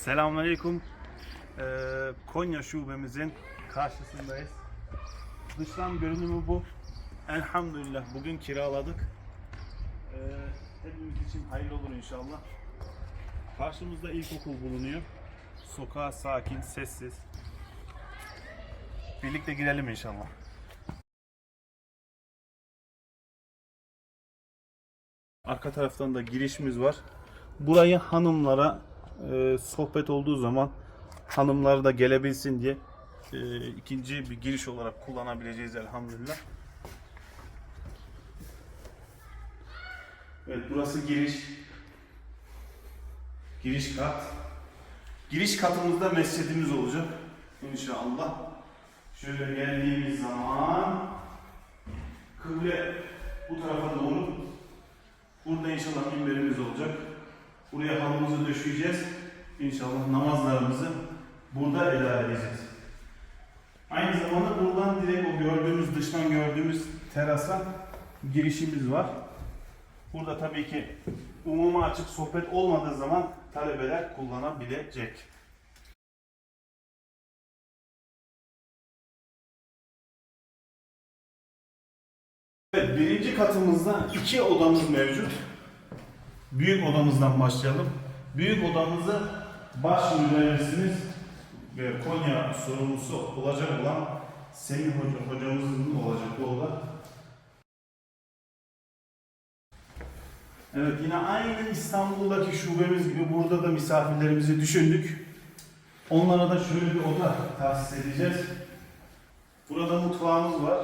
Selamünaleyküm. Ee, Konya şubemizin karşısındayız. Dıştan görünümü bu. Elhamdülillah bugün kiraladık. Ee, hepimiz için hayırlı olur inşallah. Karşımızda ilkokul bulunuyor. Sokağa sakin, sessiz. Birlikte girelim inşallah. Arka taraftan da girişimiz var. Burayı hanımlara e, sohbet olduğu zaman hanımlar da gelebilsin diye e, ikinci bir giriş olarak kullanabileceğiz elhamdülillah. Evet burası giriş. Giriş kat. Giriş katımızda mescidimiz olacak. İnşallah. Şöyle geldiğimiz zaman kıble bu tarafa doğru Burada inşallah minberimiz olacak. Buraya halımızı döşeyeceğiz. İnşallah namazlarımızı burada eda edeceğiz. Aynı zamanda buradan direkt o gördüğümüz, dıştan gördüğümüz terasa girişimiz var. Burada tabii ki umuma açık sohbet olmadığı zaman talebeler kullanabilecek. Evet, birinci katımızda iki odamız mevcut. Büyük odamızdan başlayalım. Büyük odamızı baş müderrisimiz ve Konya sorumlusu olacak olan Semih Hoca, hocamızın olacak bu oda. Evet yine aynı İstanbul'daki şubemiz gibi burada da misafirlerimizi düşündük. Onlara da şöyle bir oda tahsis edeceğiz. Burada mutfağımız var.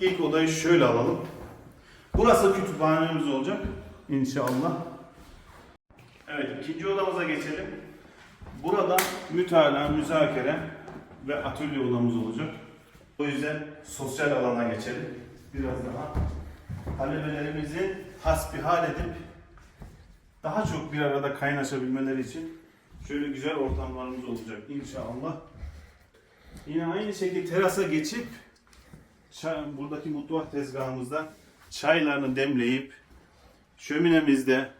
İlk odayı şöyle alalım. Burası kütüphanemiz olacak inşallah. Evet ikinci odamıza geçelim. Burada mütalaa, müzakere ve atölye odamız olacak. O yüzden sosyal alana geçelim. Biraz daha talebelerimizi hasbihal edip daha çok bir arada kaynaşabilmeleri için şöyle güzel ortamlarımız olacak inşallah. Yine aynı şekilde terasa geçip çay, buradaki mutfak tezgahımızda çaylarını demleyip şöminemizde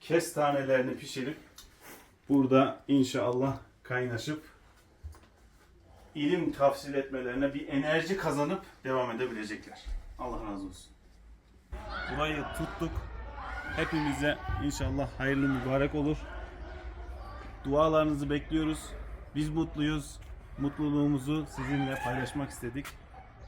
kestanelerini pişirip burada inşallah kaynaşıp ilim tafsil etmelerine bir enerji kazanıp devam edebilecekler. Allah razı olsun. Burayı tuttuk. Hepimize inşallah hayırlı mübarek olur. Dualarınızı bekliyoruz. Biz mutluyuz. Mutluluğumuzu sizinle paylaşmak istedik.